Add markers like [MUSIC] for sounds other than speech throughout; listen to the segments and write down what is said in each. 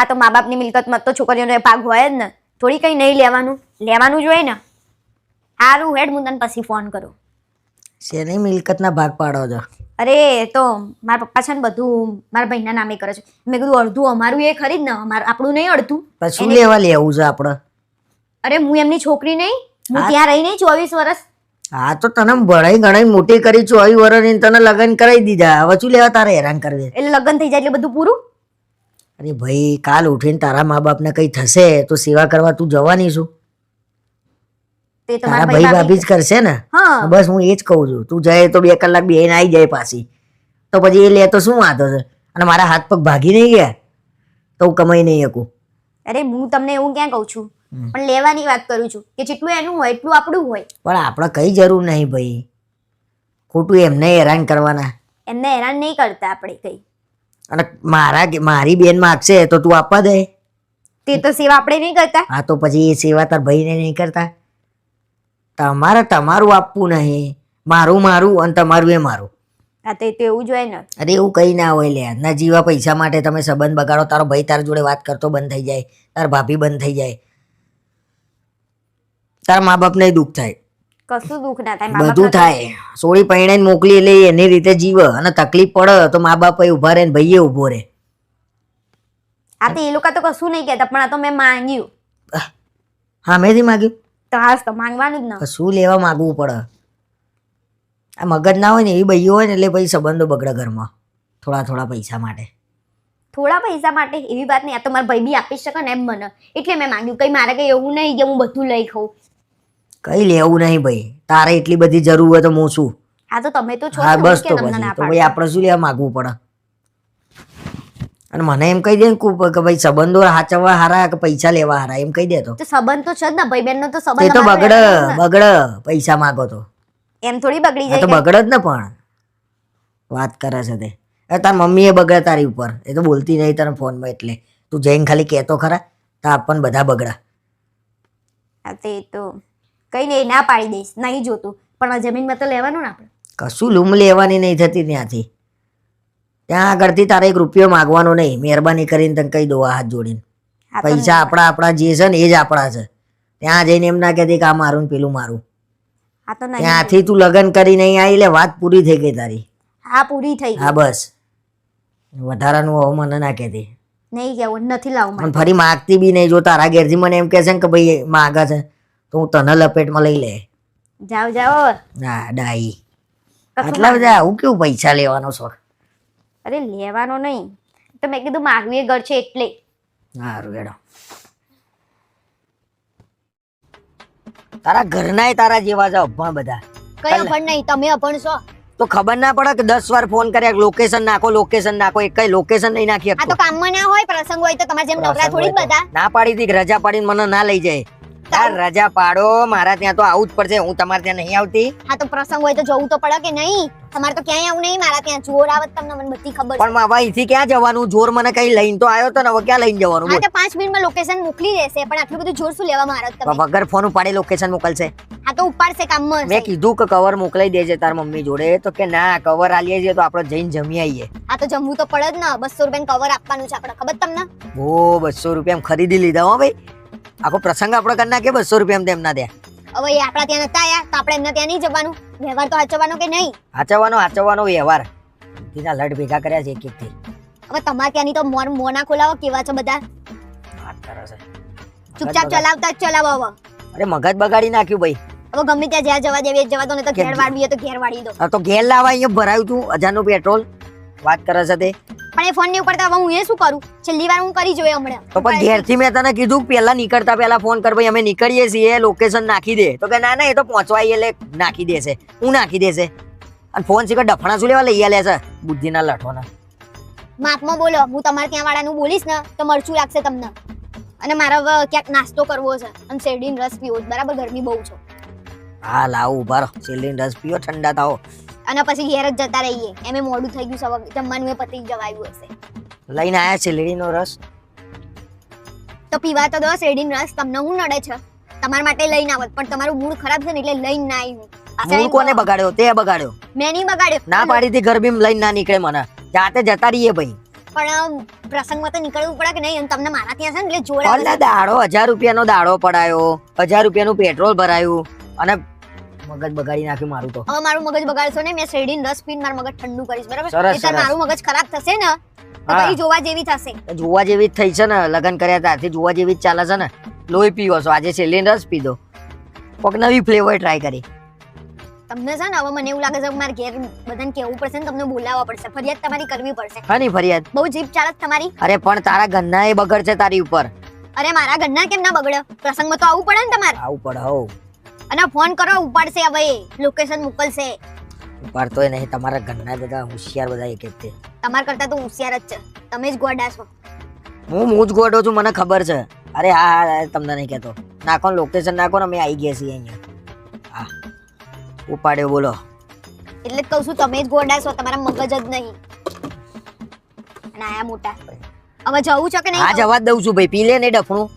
હા તો મા બાપની મિલકતમાં તો છોકરીઓનો ભાગ હોય જ ને. થોડી કંઈ નહીં લેવાનું. લેવાનું જોઈએ ને. સારું હેડ હું તને પછી ફોન કરું. શેની મિલકતના ભાગ પાડો છો? અરે તો મારા પપ્પા છે ને બધું. મારા ભાઈના નામે કરે છે. મેં કીધું અડધું અમારું એ ખરી જ ને. અમારું આપણું નહીં અડધું. પછી લેવા લેવું છે આપણે અરે હું એમની છોકરી નહીં. હું ત્યાં રહી નહીં ચોવીસ વર્ષ હા તો તને ભણાઈ ગણાઈ મોટી કરી ચોવી વર્ષની ને તને લગ્ન કરાવી દીધા. હવે શું લેવા તારે હેરાન કરવી? એટલે લગ્ન થઈ જાય એટલે બધું પૂરું? અરે ભાઈ કાલ ઉઠીને તારા મા બાપને કઈ થશે તો સેવા કરવા તું જવાની છું. તે તારા ભાઈ ભાભી જ કરશે ને? હા. બસ હું એ જ કહું છું. તું જાય તો બે કલાક બેહીને આવી જાય પાછી. તો પછી એ લે તો શું વાંધો છે? અને મારા હાથ પગ ભાગી નહીં ગયા? તો હું કમાઈ નહીં શકું. અરે હું તમને એવું ક્યાં કહું છું? હમ. પણ લેવાની વાત કરું છું કે જેટલું એનું હોય એટલું આપણું હોય. પણ આપણે કઈ જરૂર નહીં ભાઈ. ખોટું એમને હેરાન કરવાના. એમને હેરાન નહીં કરતા આપણે કઈ. અને મારા મારી બેન માગશે તો તું આપવા દે. તે તો સેવા આપણે નહીં કરતા. હા તો પછી એ સેવા તાર ભાઈને નહીં કરતા. તમારે તમારું આપવું નહીં. મારું મારું અને તમારું એ મારું. તો તો એવું જ હોય ને. અરે એવું કંઈ ના હોય લે. ના જીવા પૈસા માટે તમે સંબંધ બગાડો તારો ભાઈ તારા જોડે વાત કરતો બંધ થઈ જાય. તાર ભાભી બંધ થઈ જાય. તારા મા બાપને દુઃખ થાય. કશું દુઃખ ના થાય બધું થાય. સોળી પૈણાઈને મોકલી એટલે એ એની રીતે જીવ. અને તકલીફ પડે તો મા બાપ ઊભા રહે ને ભાઈએ ઊભો રહે. આ તો એ લોકો તો કશું નહીં કહેતા પણ આ તો મેં માંગ્યું. સામેથી માગ્યું? તો હાસ તો માંગવાનું જ ને. શું લેવા માગવું પડે. આ મગજ ના હોય ને એવી બૈયો હોય ને એટલે પછી સંબંધો બગડે ઘરમાં. થોડા થોડા પૈસા માટે. થોડા પૈસા માટે? એવી વાત નહીં. આ તો મારા ભાઈ બી આપી શકે ને એમ મને. એટલે મેં માંગ્યું. કઈ મારે કઈ એવું નહીં કે હું બધું લઈ ખાઉં. કઈ લેવું નહીં ભાઈ. તારે એટલી બધી જરૂર હોય તો હું શું? હા તો તમે તો છો હા બસ તો પછી. તો ભાઈ આપણે શું લેવા માગવું પડે? અને મને એમ કહી દે કે ભાઈ સંબંધો હાચવવા હારા કે પૈસા લેવા હારા એમ કહી દે તો. સંબંધ તો છે જ ને ભાઈ બહેન નો તો સંબંધ તો બગડ બગડે પૈસા માગો તો. એમ થોડી બગડી જાય તો બગડ જ ને પણ. વાત કરે છે તે. એ તાર મમ્મીએ બગડે તારી ઉપર. એ તો બોલતી નહીં તને ફોનમાં એટલે. તું જઈને ખાલી કહેતો ખરા તો આપણને બધા બગડા. તે તો કઈ એ ના પાડી દઈશ નહીં જોતું. પણ આ જમીનમાં તો લેવાનું ને આપણે. કશું લૂમ લેવાની નહીં થતી ત્યાંથી. ત્યાં આગળથી તારે એક રૂપિયો માગવાનો નહીં મહેરબાની કરીને તને કહી દો હાથ જોડીને. પૈસા આપણા આપણા જે છે ને એ જ આપણા છે. ત્યાં જઈને એમ ના કહેતી કે આ મારું ને પેલું મારું. ત્યાંથી તું લગ્ન કરીને અહીં આવી એટલે વાત પૂરી થઈ ગઈ તારી. હા પૂરી થઈ હા બસ. વધારાનું હવે મને ના કહેતી. નહીં કેવું નથી લાવું પણ ફરી માગતી બી નહીં જો તારા ઘેરથી મને એમ કહે છે ને કે ભાઈ માગે છે. તો હું તને લપેટમાં લઈ લે. જાઓ જાઓ ના ડાઈ. આટલા બધા આવું કેવું પૈસા લેવાનો શોખ? અરે લેવાનો નહીં. તો મેં કીધું માગવીએ ઘર છે એટલે. સારું એડો તારા ઘરનાય તારા જેવા છે અભણ બધા. કઈ અભણ નહીં તમે અભણ છો. તો ખબર ના પડે કે દસ વાર ફોન કર્યા લોકેશન નાખો લોકેશન નાખો એક કઈ લોકેશન નહીં નાખી આ તો. કામમાં ના હોય પ્રસંગ હોય તો તમારે જેમ નવરા થોડી બધા. ના પાડી હતી રજા પાડીને મને ના લઈ જાય. રજા પાડો મારા ત્યાં તો આવું જ પડશે હું તમારે ત્યાં નહીં આવતી. હા તો પ્રસંગ હોય તો જવું તો પડે કે નહીં? તમારે તો ક્યાંય આવું નહીં મારા ત્યાં જોર આવત તમને મને બધી ખબર પણ હવે અહીંથી ક્યાં જવાનું? જોર મને કઈ લઈને તો આવ્યો તો ને હવે ક્યાં લઈને જવાનું? હા તો 5 મિનિટમાં લોકેશન મોકલી દેશે પણ આટલું બધું જોર શું લેવા મારો તમે? વગર ફોન ઉપાડે લોકેશન મોકલશે. હા તો ઉપાડશે કામમાં મેં કીધું કે કવર મોકલાઈ દેજે તાર મમ્મી જોડે. તો કે ના કવર આલીએ છીએ તો આપણે જઈને જમી આવીએ હા તો જમવું તો પડે જ ને. બસો રૂપિયા કવર આપવાનું છે આપણે ખબર તમને? ઓ બસો રૂપિયા ખરીદી લીધા હો ભાઈ. આખો પ્રસંગ આપણો કરી નાખે બસો રૂપિયા તેમના દે. હવે એ આપણા ત્યાં નતા આયા તો આપણે એમને ત્યાં નહીં જવાનું. વ્યવહાર તો હાચવવાનો કે નહીં? હાચવવાનો હાચવવાનો વ્યવહાર. તીના લડ ભેગા કર્યા છે એક એક થી હવે તમારે ત્યાંની તો મોર મોના ખોલાવો કેવા છે બધા? વાત કરે છે. ચૂપચાપ ચલાવતા જ ચલાવો હવે. અરે મગજ બગાડી નાખ્યું ભાઈ. હવે ગમે ત્યાં જ્યાં જવા દેવી જવા દો ને તો ઘેર વાળવી તો ઘેર વાળી દો. તો ઘેર લાવવા અહીંયા ભરાયું તું હજારનું પેટ્રોલ. વાત કરે છે તે. પણ એ ફોન નહીં ઉપાડતા હું એ શું કરું? છેલ્લી વાર હું કરી જોઈએ હમણાં. તો પણ ઘેરથી મેં તને કીધું પહેલા નીકળતા પહેલા ફોન કર ભાઈ અમે નીકળીએ છીએ લોકેશન નાખી દે. તો કે ના ના એ તો પહોંચવા એટલે નાખી દેશે. હું નાખી દેશે. અને ફોન શીખર ડફણા શું લેવા લઈ આલે છે બુદ્ધિના લઠોના. માપમાં બોલો હું તમારે ત્યાં વાળાનું બોલીશ ને તો મરચું લાગશે તમને. અને મારે હવે ક્યાંક નાસ્તો કરવો છે અને શેરડીન રસ પીવો બરાબર ગરમી બહુ છે. હા લાવ ઊભા રહો. ચીલીન રસ પીવો ઠંડા થાઓ. અને પછી ઘેર જ જતા રહીએ. એમે મોડું થઈ ગયું છે જમવાનું એ પતી જવાયું હશે. લઈને આયા ચીલડીનો રસ? તો પીવા તો દો શેરડીનો રસ તમને હું નડે છે? તમારા માટે લઈને આવત પણ તમારું મૂડ ખરાબ છે ને એટલે લઈને ના આવી એમ કોને બગાડ્યો? તે બગાડ્યો. મેં નહીં બગાડ્યો. ના પાડી હતી ગરબી લઈને ના નીકળે મને. જાતે જતા રહીએ ભાઈ. પણ પ્રસંગમાં તો નીકળવું પડે કે નહીં? તમને મારા ત્યાં છે ને એટલે જોર દાડો હજાર રૂપિયાનો દાડો પડાયો. હજાર રૂપિયાનું પેટ્રોલ ભરાયું. અને મગજ બગાડી નાખ્યું મારું તો. હવે મારું મગજ બગાડશો ને મેં શેરડીન રસ પીને મારું મગજ ઠંડુ કરીશ બરાબર? સરસ, એટલે મારું મગજ ખરાબ થશે ને તો કઈ જોવા જેવી થશે. જોવા જેવી જ થઈ છે ને લગન કર્યા ત્યારથી જોવા જેવી જ ચાલે છે ને. લોહી પીવો છો આજે છેલ્લી રસ પીધો કોક નવી ફ્લેવર ટ્રાય કરી. તમને છે ને હવે મને એવું લાગે છે કે મારે ઘેર બધાને કેવું પડશે ને તમને બોલાવવા પડશે. ફરિયાદ તમારી કરવી પડશે. હાની ફરિયાદ. બહુ જીપ ચાલે છે તમારી? અરે પણ તારા ઘરના એ બગડ છે તારી ઉપર. અરે મારા ઘરના કેમ ના બગડ્યો પ્રસંગમાં તો આવું પડે ને તમારે. આવું પડે હો અને ફોન કરો ઉપાડશે હવે. લોકેશન મોકલશે. ઉપાડતો નહીં તમારા ઘરના બધા હોશિયાર બધા એક એક છે તમારા કરતા તો હોશિયાર જ છે. તમે જ ગોડા છો. હું હું જ ગોડો છું મને ખબર છે. અરે હા હા તમને નહીં કહેતો. નાખો લોકેશન નાખો ને અમે આવી ગયા છીએ અહીંયા. હા. ઉપાડ્યો બોલો. એટલે જ કહું છું તમે જ ગોડા છો તમારા મગજ જ નહીં. અને આયા મોટા. હવે જવું છે કે હા નહીં જવા જ દઉં છું ભાઈ. પી લે ને ડફણું.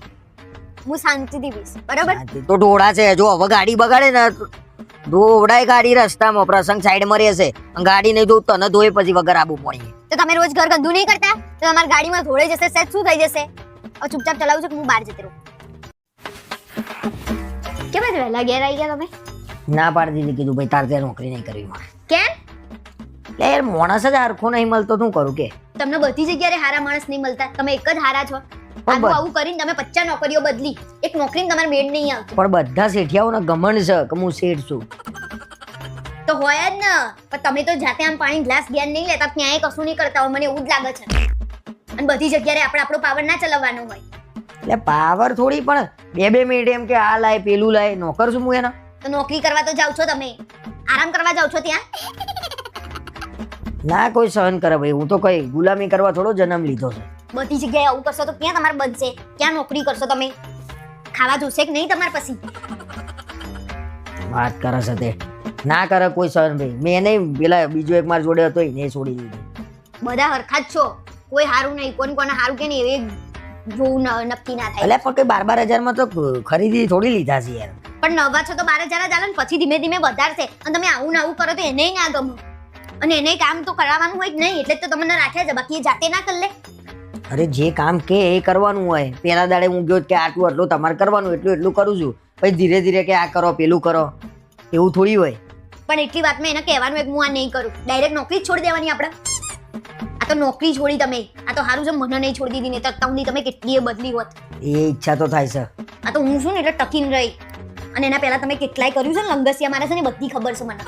હું શાંતિથી પીશ બરોબર? તો ઢોળા છે જો હવે ગાડી બગાડે ને ઢોળાય ગાડી રસ્તામાં પ્રસંગ સાઈડમાં રહેશે. ગાડી નહીં ધોવું તને ધોય પછી વગર આબુ પડી તો તમે રોજ ઘર ગંદુ નહીં કરતા? તો તમારી ગાડીમાં ધોળે જશે સેજ શું થઈ જશે? હવે ચૂપચાપ ચલાવું છું કે હું બહાર જતી રહું? કેમ આજ વહેલા ઘેર આવી ગયા તમે? ના પાડી દીધી કીધું ભાઈ તારે ત્યાં નોકરી નહીં કરવી મારે. કેમ? એટલે યાર માણસ જ હરખો નહીં મળતો શું કરું કે? તમને બધી જગ્યાએ હારા માણસ નહીં મળતા તમે એક જ હારા છો. આવું આવું કરીને તમે પચાસ નોકરીઓ બદલી. એક નોકરી તમારે મેળ નહીં આવતી. પણ બધા શેઠિયાઓને ગમન છે કે હું શેઠ છું. તો હોય જ ને. પણ તમે તો જાતે આમ પાણી ગ્લાસ ધ્યાન નહીં લેતા ક્યાંય કશું નહીં કરતા હોય. મને એવું જ લાગે છે. અને બધી જગ્યાએ આપણે આપણો પાવર ના ચલાવવાનો હોય. એટલે પાવર થોડી પણ બે બે મિનિટ એમ કે આ લાય પેલું લાય. નોકર છું હું એના. તો નોકરી કરવા તો જાવ છો તમે. આરામ કરવા જાવ છો ત્યાં? ના કોઈ સહન કરે ભાઈ. હું તો કઈ ગુલામી કરવા થોડો જન્મ લીધો છે. બધી જગ્યાએ આવું કરશો તો ક્યાં તમારે બનશે? ક્યાં નોકરી કરશો તમે? ખાવા જોશે કે નહીં તમારે પછી? વાત કરે છે તે. ના કરે કોઈ સર ભાઈ. મેં નહીં પેલા બીજો એક માર જોડે હતો એને છોડી દીધી. બધા હરખા જ છો. કોઈ હારું નહીં કોણ કોને હારું કે નહીં એ જોવું નક્કી ના થાય. એટલે પણ બાર બાર બાર હજારમાં તો ખરીદી થોડી લીધા છે યાર. પણ નવા છો તો બાર હજાર જ આલે ને પછી ધીમે ધીમે વધારશે. અને તમે આવું ને આવું કરો તો એને ના ગમે. અને એને કામ તો કરાવવાનું હોય જ નહીં એટલે તો તમને રાખ્યા છે. બાકી એ જાતે ના કરી લે. અરે જે કામ કે એ કરવાનું હોય પેલા દાડે હું ગયો કે આટલું આટલું તમારે કરવાનું એટલું એટલું કરું છું. પછી ધીરે ધીરે કે આ કરો પેલું કરો. એવું થોડી હોય. પણ એટલી વાતમાં એને કહેવાનું એક હું આ નહીં કરું. ડાયરેક્ટ નોકરી જ છોડી દેવાની આપણે. આ તો નોકરી છોડી તમે. આ તો સારું છે મને નહીં છોડી દીધી નહીં તો તમને તમે કેટલી બદલી હોત. એ ઈચ્છા તો થાય છે. આ તો હું છું ને એટલે ટકીને રહી. અને એના પહેલા તમે કેટલાય કર્યું છે ને લંગસિયા મારે છે ને બધી ખબર છે મને.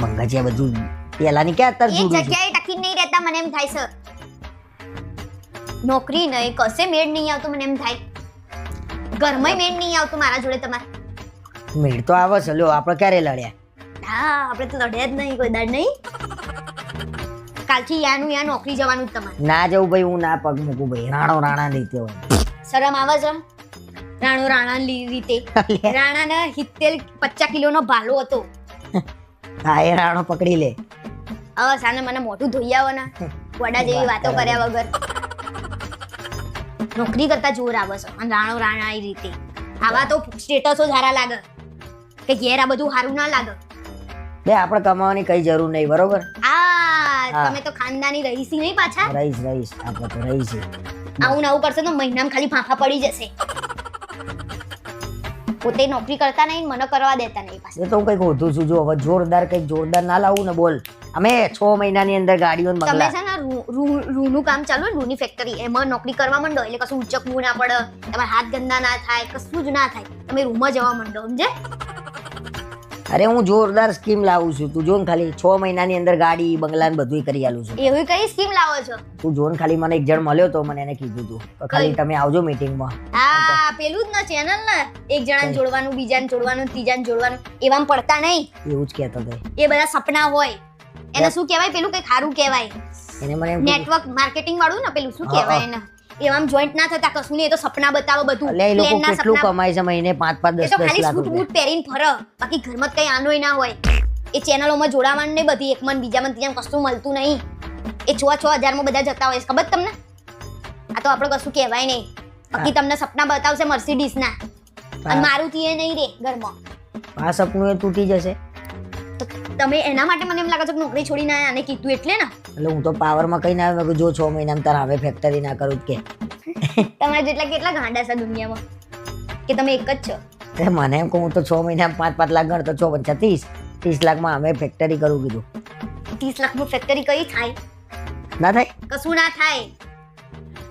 મંગાચિયા બધું પેલાની ક્યાં અત્યારે એક જગ્યાએ ટકી નહીં રહેતા મને એમ થાય છે. નોકરી નહીં કશે મેળ નહીં આવતું મને એમ થાય. ઘરમાં મેળ નહીં આવતું મારા જોડે તમારે. મેળ તો આવે છે લ્યો આપણે ક્યારે લડ્યા? હા આપણે તો લડ્યા જ નહીં કોઈ દાડ નહીં. કાલથી યાનું યા નોકરી જવાનું તમારે. ના જવું ભાઈ હું ના પગ મૂકું ભાઈ રાણો રાણા રીતે હોય. શરમ આવે છે રાણો રાણા રીતે. રાણાને સિત્તેર પચાસ કિલોનો ભાલો હતો. હા એ રાણો પકડી લે. હવે સાને મને મોટું ધોઈ આવો ને. વડા જેવી વાતો કર્યા વગર. નોકરી કરતા જોર આવે છે. અને રાણો રાણા એ રીતે. આવા તો સ્ટેટસો સારા લાગે. કે ઘેર આ બધું સારું ના લાગે. બે આપણે કમાવાની કઈ જરૂર નહીં બરોબર? આ તમે તો ખાનદાની રહીશી નહીં પાછા? રહીશ રહીશ. આપણે તો રહીશ. આવું ને આવું કરશે તો મહિનામાં ખાલી ફાંફા પડી જશે. પોતે નોકરી કરતા નહીં મને કરવા દેતા નહીં પાછા. એ તો હું કંઈક હોતું છું. જો હવે જોરદાર કંઈક જોરદાર ના લાવું ને બોલ. અમે છ મહિનાની અંદર ગાડીઓ તમે છે ને રૂનું કામ ચાલુ હોય રૂની ફેક્ટરી એમાં નોકરી કરવા માંડો એટલે કશું ઉચકવું ના પડે તમારા હાથ ગંદા ના થાય કશું જ ના થાય. તમે રૂમમાં જવા માંડો સમજે? અરે હું જોરદાર સ્કીમ લાવું છું. તું જોન ખાલી છ મહિનાની અંદર ગાડી બંગલા ને બધું કરી આલું છું. એવી કઈ સ્કીમ લાવો છો? તું જોન ખાલી મને એક જણ મળ્યો તો મને એને કીધું તું. ખાલી તમે આવજો મીટિંગમાં હા પેલું જ ને ચેનલ ને. એક જણાને? જોડવાનું બીજાને જોડવાનું ત્રીજાને જોડવાનું. એવામાં પડતા નહીં. એવું જ કહેતો હતો એ બધા સપના હોય. એને શું કહેવાય? પેલું કઈ ખારું કહેવાય. એને મને નેટવર્ક માર્કેટિંગ વાળું ને પેલું શું કહેવાય એને? એવામ જોઈન્ટ ના થતા કશું નહીં એ તો સપના બતાવો બધું. એટલે એ લોકો કેટલું કમાય છે મહિને પાંચ પાંચ એ દસ તો દસ ખાલી લાખ સૂટ રૂપિયા. બૂટ પહેરીને ફરે. બાકી ઘરમાં કઈ આનોય ના હોય. એ ચેનલોમાં જોડાવાનું નહીં બધી એક મન બીજા મન ત્રીજા કશું મળતું નહીં. એ છ છ હજારમાં બધા જતા હોય ખબર તમને? આ તો આપણે કશું કહેવાય નહીં. બાકી તમને સપના બતાવશે મર્સિડીઝ ના અને. મારુતિ એ નહીં રે ઘરમાં. આ સપનું એ તૂટી જશે. તો તમે એના માટે મને એમ લાગે છે કે નોકરી છોડીને આયા અને કીધું એટલે ને? એટલે હું તો પાવરમાં કઈ ના આવ્યો જો છ મહિનામાં તારા હવે ફેક્ટરી ના કરું કે. તમારા જેટલા કેટલા ગાંડા છે દુનિયામાં? કે તમે એક જ છો? એ મને એમ કહું તો છ મહિનામાં પાંચ પાંચ લાખ ગણતો છો પંચા ત્રીસ. ત્રીસ લાખમાં અમે ફેક્ટરી કરું કીધું. ત્રીસ લાખનું ફેક્ટરી કઈ થાય? ના થાય? કશું ના થાય.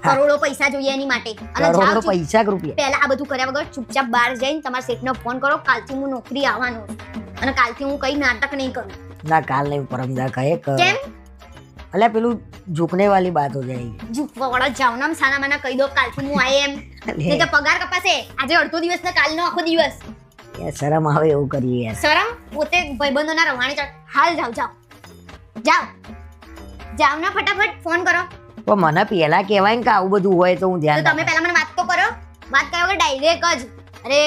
કરોડો પૈસા જોઈએ એની માટે. અને પૈસા રૂપિયા? પહેલા આ બધું કર્યા વગર ચૂપચાપ બહાર જઈને તમારા શેઠને ફોન કરો કાલથી હું નોકરી આવવાનું અને કાલથી હું કઈ નાટક નહીં કરું. ના કાલ નહીં પરમદા કહે કેમ? અલ્યા પેલું ઝૂકને વાલી બાત હો જાયગી વાળા જાવ નામ સાના માના કહી દો કાલથી હું આઈ એમ. નહીં તો પગાર કપાશે. આજે અડધો દિવસ ને કાલનો આખો દિવસ. શરમ આવે એવું કરીએ શરમ? પોતે ભાઈબંધોના રવાણી હાલ જાવ જાવ જાવ જાવ ના ફટાફટ ફોન કરો. પણ મને પેલા કહેવાય ને કે આવું બધું હોય તો હું તો ધ્યાન તમે પહેલા મને વાત તો કરો. વાત કર્યા વગર ડાયરેક્ટ જ. અરે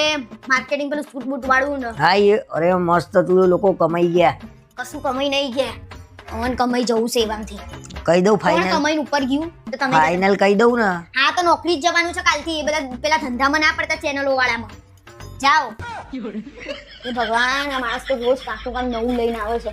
માર્કેટિંગ પેલું સૂટ બૂટ વાળું ને. હા એ અરે મસ્ત તું લોકો કમાઈ ગયા. કશું કમાઈ નહીં ગયા. ઓન કમાઈ જવું છે એવામથી. કહી દઉં ફાઇનલ કમાઈને ઉપર ગયું? તો તમે ફાઇનલ કહી દઉં ને. હા તો નોકરી જ જવાનું છે કાલથી. એ બધા પેલા ધંધામાં ના પડતા ચેનલો વાળામાં. જાઓ. [LAUGHS] એ ભગવાન આ માણસ તો રોજ કાંકનું કામ નવું લઈને આવે છે.